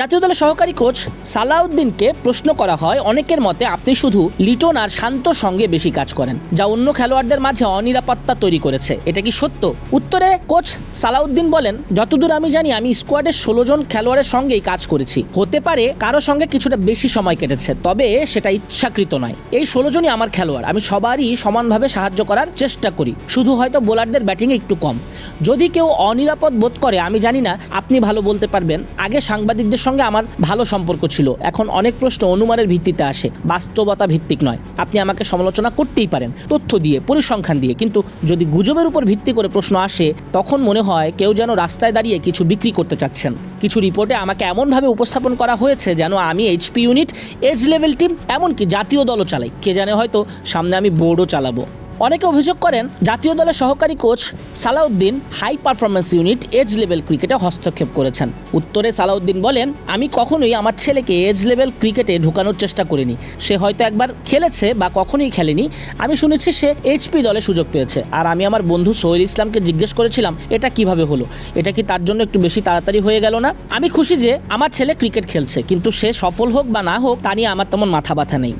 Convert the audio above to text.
জাতীয় দলের সহকারী কোচ সালাউদ্দিনকে প্রশ্ন করা হয়, অনেকের মতে আপনি শুধু লিটন আর শান্তর সঙ্গে বেশি কাজ করেন, যা অন্য খেলোয়াড়দের মাঝে অনিরাপত্তা তৈরি করেছে। এটা কি সত্য? উত্তরে কোচ সালাউদ্দিন বলেন, যতদূর আমি জানি, আমি স্কোয়াডের ষোলো জন খেলোয়াড়ের সঙ্গেই কাজ করেছি। হতে পারে কারও সঙ্গে কিছুটা বেশি সময় কেটেছে, তবে সেটা ইচ্ছাকৃত নয়। এই ষোলো জনই আমার খেলোয়াড়। আমি সবারই সমানভাবে সাহায্য করার চেষ্টা করি। শুধু হয়তো বোলারদের ব্যাটিংয়ে একটু কম। যদি কেউ অনিরাপদ বোধ করে, আমি জানি না, আপনি ভালো বলতে পারবেন। আগে সাংবাদিকদের সঙ্গে আমার ভালো সম্পর্ক ছিল। এখন অনেক প্রশ্ন অনুমানের ভিত্তিতে আসে, বাস্তবতা ভিত্তিক নয়। আপনি আমাকে সমালোচনা করতেই পারেন, তথ্য দিয়ে, পরিসংখ্যান দিয়ে। কিন্তু যদি গুজবের উপর ভিত্তি করে প্রশ্ন আসে, তখন মনে হয় কেউ যেন রাস্তায় দাঁড়িয়ে কিছু বিক্রি করতে চাচ্ছেন। কিছু রিপোর্টে আমাকে এমনভাবে উপস্থাপন করা হয়েছে যেন আমি HP unit, age level team, এমনকি জাতীয় দলও চালাই। কে জানে হয়তো সামনে আমি বোর্ডও চালাবো। অনেকে অভিযোগ করেন জাতীয় দলের সহকারী coach Salauddin high performance unit age level ক্রিকেটে হস্তক্ষেপ করেছেন। উত্তরে সালাউদ্দিন বলেন, আমি কখনোই আমার ছেলেকে এজ লেভেল ক্রিকেটে ঢুকানোর চেষ্টা করিনি। সে হয়তো একবার খেলেছে বা কখনোই খেলেনি। আমি শুনেছি সে এইচপি দলে সুযোগ পেয়েছে। আর আমি আমার বন্ধু সোহেল ইসলামকে জিজ্ঞেস করেছিলাম, এটা কীভাবে হলো? এটা কি তার জন্য একটু বেশি তাড়াতাড়ি হয়ে গেল না? আমি খুশি যে আমার ছেলে ক্রিকেট খেলছে, কিন্তু সে সফল হোক বা না হোক, তা নিয়ে আমার তেমন মাথা ব্যথা নেই।